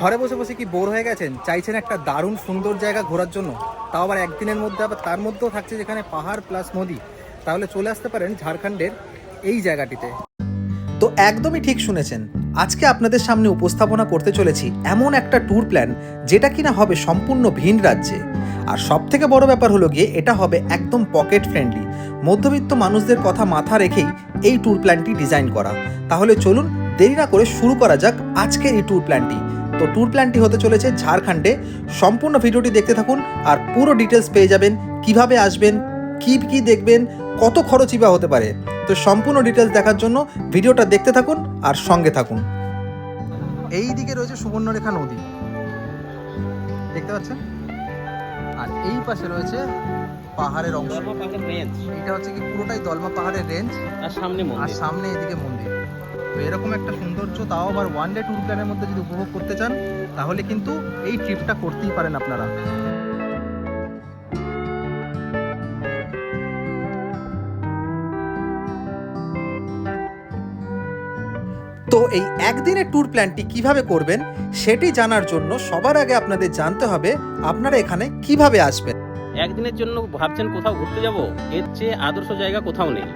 ঘরে বসে বসে কি বোর হয়ে গেছেন? চাইছেন একটা দারুণ সুন্দর জায়গা ঘোরার জন্য। তাও আবার একদিনের মধ্যে আবার তার মধ্যেও থাকছে যেখানে পাহাড় প্লাস নদী। তাহলে চলে আসতে পারেন ঝাড়খণ্ডের এই জায়গাটিতে। তো একদমই ঠিক শুনেছেন। আজকে আপনাদের সামনে উপস্থাপনা করতে চলেছি এমন একটা ট্যুর প্ল্যান যেটা কিনা হবে সম্পূর্ণ ভিন রাজ্যে। আর সব থেকে বড় ব্যাপার হলো গিয়ে এটা হবে একদম পকেট ফ্রেন্ডলি মধ্যবিত্ত মানুষদের কথা মাথা রেখেই এই ট্যুর প্ল্যানটি ডিজাইন করা। তাহলে চলুন দেরি না করে শুরু করা যাক আজকের এই ট্যুর প্ল্যানটি তো ট্যুর প্ল্যানটি হতে চলেছে ঝাড়খণ্ডে। সম্পূর্ণ ভিডিওটি দেখতে থাকুন আর পুরো ডিটেলস পেয়ে যাবেন কীভাবে আসবেন কি কি দেখবেন কত খরচই বা হতে পারে। তো সম্পূর্ণ ডিটেলস দেখার জন্য ভিডিওটা দেখতে থাকুন আর সঙ্গে থাকুন। এই দিকে রয়েছে সুবর্ণরেখা নদী। দেখতে পাচ্ছেন? আর এই পাশে রয়েছে পাহাড়ের অংশ। এটা হচ্ছে কি পুরোটাই দলমা পাহাড়ের রেঞ্জ আর সামনে আর সামনে এদিকে মন্দির। তো এরকম একটা সৌন্দর্য তাও আবার ওয়ান ডে ট্যুর প্ল্যানের মধ্যে যদি উপভোগ করতে চান তাহলে কিন্তু এই ট্রিপটা করতেই পারেন আপনারা। তো এই একদিনের ট্যুর প্ল্যানটি কীভাবে করবেন সেটি জানার জন্য সবার আগে আপনাদের জানতে হবে আপনারা এখানে কীভাবে আসবেন। একদিনের জন্য ভাবছেন কোথাও ঘুরতে যাব? এর চেয়ে আদর্শ জায়গা কোথাও নেই।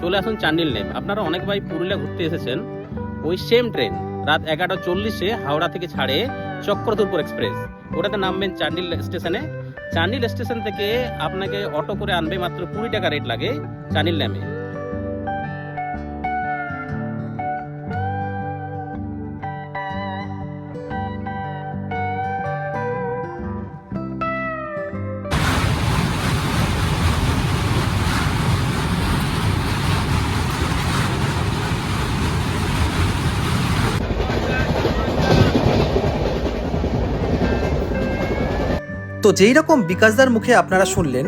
চলে আসুন চান্ডিল নেম। আপনারা অনেক ভাই পুরুলিয়া ঘুরতে এসেছেন। ওই সেম ট্রেন রাত এগারোটা চল্লিশে হাওড়া থেকে ছাড়ে চক্রধরপুর এক্সপ্রেস ওটাতে নামবেন চান্ডিল স্টেশনে। চান্ডিল স্টেশন থেকে আপনাকে অটো করে আনবে মাত্র কুড়ি টাকা রেট লাগে চান্ডিল নামে। তো যেই রকম বিকাশদার মুখে আপনারা শুনলেন,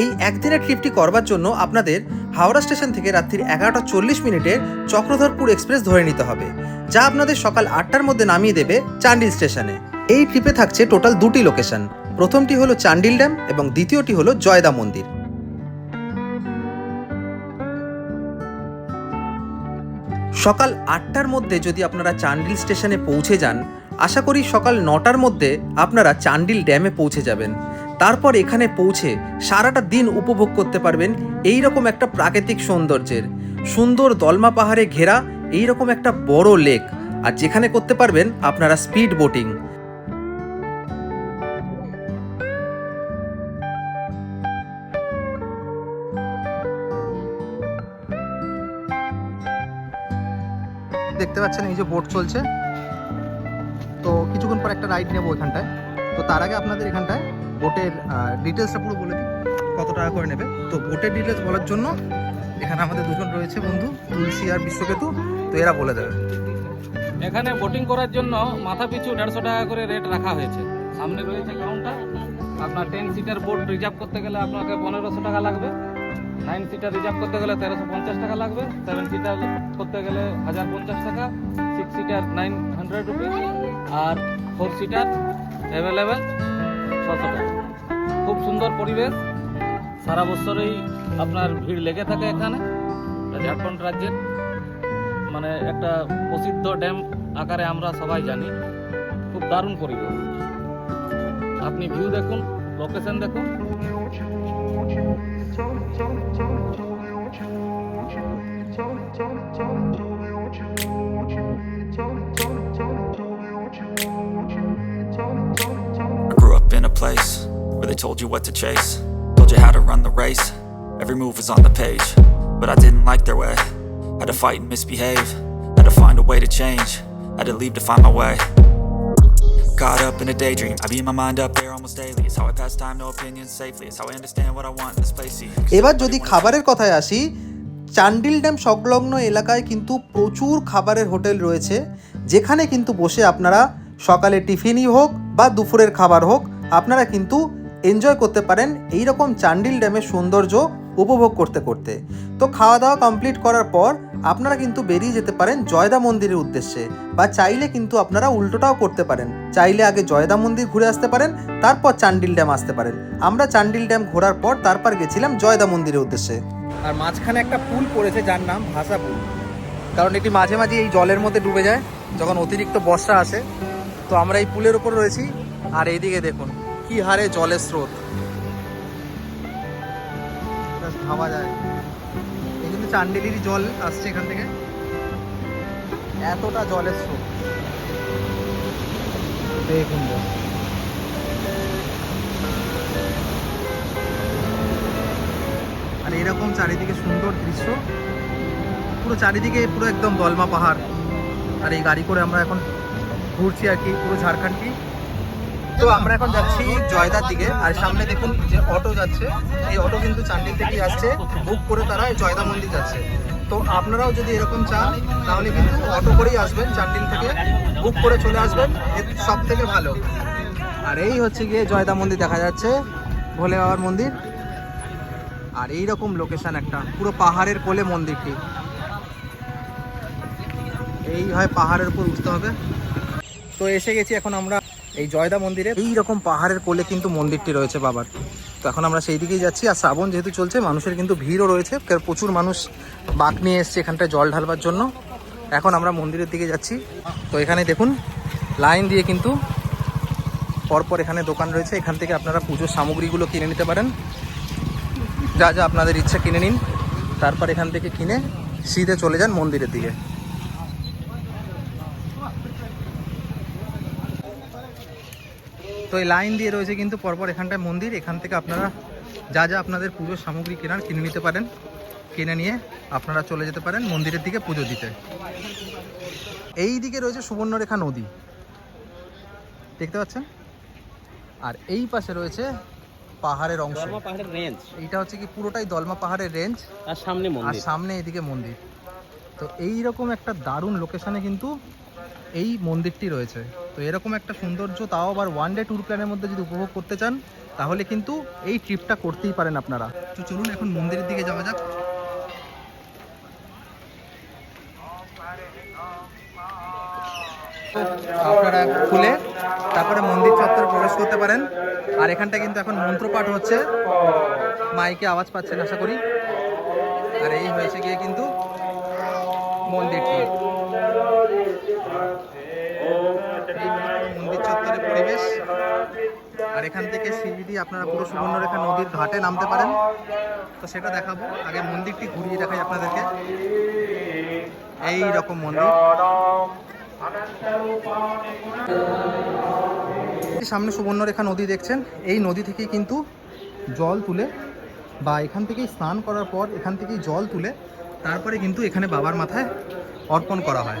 এই একদিনের ট্রিপটি করবার জন্য আপনাদের হাওড়া স্টেশন থেকে রাত্রির এগারোটা চল্লিশ মিনিটে চক্রধরপুর এক্সপ্রেস ধরে নিতে হবে, যা আপনাদের সকাল আটটার মধ্যে নামিয়ে দেবে চান্ডিল স্টেশনে। এই ট্রিপে থাকছে টোটাল দুটি লোকেশন প্রথমটি হলো চান্ডিল ড্যাম এবং দ্বিতীয়টি হলো জয়দা মন্দির। সকাল আটটার মধ্যে যদি আপনারা চান্ডিল স্টেশনে পৌঁছে যান আশা করি সকাল নটার মধ্যে আপনারা চান্ডিল ড্যামে পৌঁছে যাবেন। তারপর এখানে পৌঁছে সারাটা দিন উপভোগ করতে পারবেন এই রকম একটা প্রাকৃতিক সৌন্দর্যের। সুন্দর দলমা পাহাড়ে ঘেরা এই রকম একটা বড় লেক। আর যেখানে করতে পারবেন আপনারা স্পিড বোটিং। দেখতে পাচ্ছেন এই যে বোট চলছে। কিছুক্ষণ পর একটা রাইড নেব এখানটায় তো তার আগে আপনাদের এখানটায় বোটের ডিটেলসটা পুরো বলে দিই, কত টাকা করে নেবে। তো বোটের ডিটেলস বলার জন্য এখানে আমাদের দুজন রয়েছে বন্ধু, তুলসী আর বিশ্বকেতু। তো এরা বলে দেবে। এখানে বোটিং করার জন্য মাথা পিছু দেড়শো টাকা করে রেট রাখা হয়েছে। সামনে রয়েছে কাউন্টার আপনার টেন সিটার বোট রিজার্ভ করতে গেলে আপনাকে পনেরোশো টাকা লাগবে। নাইন সিটার রিজার্ভ করতে গেলে তেরোশো পঞ্চাশ টাকা লাগবে। সেভেন সিটার করতে গেলে হাজার পঞ্চাশ টাকা six seater nine hundred rupees আর ফোর সিটার অ্যাভেলেবেল ছশো টাকা খুব সুন্দর পরিবেশ সারা বছরই আপনার ভিড় লেগে থাকে এখানে ঝাড়খণ্ড রাজ্যের মানে একটা প্রসিদ্ধ ড্যাম আকারে আমরা সবাই জানি খুব দারুণ পরিবেশ আপনি ভিউ দেখুন লোকেশন দেখুন I grew up in a place where they told you what to chase, told you how to run the race. Every move was on the page, but I didn't like their way. Had to fight and misbehave, had to find a way to change, had to leave to find my way. Caught up in a daydream, I beat my mind up there almost daily. It's how I pass time, no opinions safely. It's how I understand what I want in this place. এবার যদি খাবারের কথায় আসি Chandil dam সংলগ্ন এলাকায় কিন্তু প্রচুর খাবারের হোটেল রয়েছে যেখানে কিন্তু বসে আপনারা সকালে টিফিনই হোক বা দুপুরের খাবার হোক আপনারা কিন্তু এনজয় করতে পারেন এই রকম চান্ডিল ড্যামের সৌন্দর্য উপভোগ করতে করতে। তো খাওয়া দাওয়া কমপ্লিট করার পর আপনারা কিন্তু বেরিয়ে যেতে পারেন জয়দা মন্দিরের উদ্দেশ্যে বা চাইলে কিন্তু আপনারা উল্টোটাও করতে পারেন। চাইলে আগে জয়দা মন্দির ঘুরে আসতে পারেন, তারপর চান্ডিল ড্যাম আসতে পারেন। আমরা চান্ডিল ড্যাম ঘোরার পর তারপর গেছিলাম জয়দা মন্দিরের উদ্দেশ্যে। আর মাঝখানে একটা পুল পড়েছে যার নাম ভাষা পুল। কারণ এটি মাঝে মাঝে এই জলের মধ্যে ডুবে যায়, যখন অতিরিক্ত বর্ষা আসে। তো আমরা এই পুলের ওপর রয়েছি। আর এইদিকে দেখুন, কি হারে জলের স্রোত। ভাবা যায়। এই কিন্তু চান্ডিলিরই জল আসছে এখান থেকে। এতটা জলের স্রোত। দেখুন। আর এরকম চারিদিকে সুন্দর দৃশ্য। পুরো চারিদিকে পুরো একদম দলমা পাহাড়। আর এই গাড়ি করে আমরা এখন ঘুরছি আর কি, পুরো ঝাড়খণ্ডটি তো আমরা এখন যাচ্ছি জয়দার দিকে, আর সামনে দেখুন যে অটো যাচ্ছে। এই অটো কিন্তু চান্ডিল থেকে আসছে, বুক করে তারা জয়দা মন্দির যাচ্ছে। তো আপনারাও যদি এরকম চান, তাহলে কিন্তু অটো করেই আসবেন চান্ডিল থেকে, বুক করে চলে আসবেন সব থেকে ভালো। আর এই হচ্ছে গিয়ে জয়দা মন্দির দেখা যাচ্ছে, ভোলে বাবার মন্দির। আর এই রকম লোকেশন একটা, পুরো পাহাড়ের কোলে মন্দিরটি। এই হয় পাহাড়ের উপর উঠতে হবে। তো এসে গেছি, এখন আমরা এই জয়দা মন্দিরে। এই রকম পাহাড়ের কোলে কিন্তু মন্দিরটি রয়েছে বাবার। তো এখন আমরা সেই দিকেই যাচ্ছি। আর শ্রাবণ যেহেতু চলছে, মানুষের কিন্তু ভিড়ও রয়েছে। প্রচুর মানুষ বাঁক নিয়ে এসছে এখানটায় জল ঢালবার জন্য। এখন আমরা মন্দিরের দিকে যাচ্ছি। তো এখানে দেখুন, লাইন দিয়ে কিন্তু পরপর এখানে দোকান রয়েছে। এখান থেকে আপনারা পুজোর সামগ্রীগুলো কিনে নিতে পারেন। যা যা আপনাদের ইচ্ছা কিনে নিন। তারপর এখান থেকে কিনে সিধে চলে যান মন্দিরের দিকে। তো এই লাইন দিয়ে রয়েছে কিন্তু পরপর এখানটায় মন্দির। এখান থেকে আপনারা যা যা আপনাদের পুজোর সামগ্রী কেনার কিনে নিতে পারেন। কিনে নিয়ে আপনারা চলে যেতে পারেন মন্দিরের দিকে পুজো দিতে। এই দিকে রয়েছে সুবর্ণরেখা নদী। দেখতে পাচ্ছেন? আর এই পাশে রয়েছে পাহাড়ের অংশ। পাহাড়ের রেঞ্জ এইটা হচ্ছে কি পুরোটাই দলমা পাহাড়ের রেঞ্জ আর সামনে আর সামনে এদিকে মন্দির। তো এই রকম একটা দারুণ লোকেশনে কিন্তু এই মন্দিরটি রয়েছে। তো এরকম একটা সৌন্দর্য তাও আবার ওয়ান ডে ট্যুর প্ল্যানের মধ্যে যদি উপভোগ করতে চান, তাহলে কিন্তু এই ট্রিপটা করতেই পারেন আপনারা। তো চলুন এখন মন্দিরের দিকে যাওয়া যাক। আপনারা খুলে তারপরে মন্দির চত্বরে প্রবেশ করতে পারেন। আর এখানটা কিন্তু এখন মন্ত্রপাঠ হচ্ছে। মাইকে আওয়াজ পাচ্ছেন, আশা করি। আর এই হয়েছে গিয়ে কিন্তু মন্দিরটি এই হলো মন্দির চত্বরের পরিবেশ আর এখান থেকে সিঁড়ি আপনারা পুরো সুবর্ণরেখা নদীর ঘাটে নামতে পারেন। তো সেটা দেখাবো। আগে মন্দিরটি ঘুরিয়ে দেখাই আপনাদেরকে। এই রকম মন্দির। সামনে সুবর্ণরেখা নদী দেখছেন। এই নদী থেকেই কিন্তু জল তুলে বা এখান থেকেই স্নান করার পর এখান থেকেই জল তুলে তারপরে কিন্তু এখানে বাবার মাথায় অর্পণ করা হয়।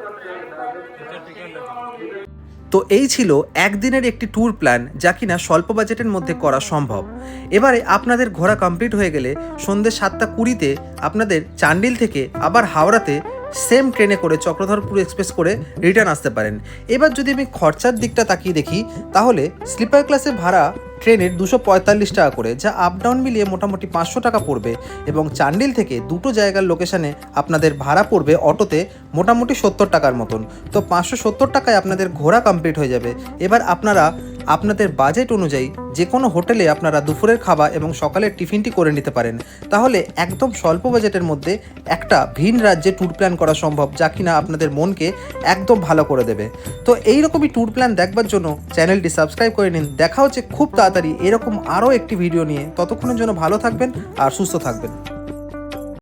তো এই ছিল একদিনের একটি ট্যুর প্ল্যান যা কিনা স্বল্প বাজেটের মধ্যে করা সম্ভব। এবারে আপনাদের ঘোরা কমপ্লিট হয়ে গেলে সন্ধ্যে সাতটা কুড়িতে আপনাদের চান্ডিল থেকে আবার হাওড়াতে সেম ট্রেনে করে চক্রধরপুর এক্সপ্রেস করে রিটার্ন আসতে পারেন। এবার যদি আমি খরচার দিকটা তাকিয়ে দেখি, তাহলে স্লিপার ক্লাসে ভাড়া ট্রেনের দুশো পঁয়তাল্লিশ টাকা করে, যা আপ ডাউন মিলিয়ে মোটামুটি পাঁচশো টাকা পড়বে এবং চান্ডিল থেকে দুটো জায়গার লোকেশানে আপনাদের ভাড়া পড়বে অটোতে মোটামুটি সত্তর টাকার মতন। তো পাঁচশো সত্তর টাকায় আপনাদের ঘোরা কমপ্লিট হয়ে যাবে। এবার আপনারা আপনাদের বাজেট অনুযায়ী যে কোনো হোটেলে আপনারা দুপুরের খাবার এবং সকালের টিফিনটি করে নিতে পারেন। তাহলে একদম স্বল্প বাজেটের মধ্যে একটা ভিন রাজ্যে ট্যুর প্ল্যান করা সম্ভব, যা কিনা আপনাদের মনকে একদম ভালো করে দেবে। তো এই রকমই ট্যুর প্ল্যান দেখবার জন্য চ্যানেলটি সাবস্ক্রাইব করে নিন। দেখা হচ্ছে খুব তাড়াতাড়ি এরকম আরও একটি ভিডিও নিয়ে। ততক্ষণের জন্য ভালো থাকবেন আর সুস্থ থাকবেন।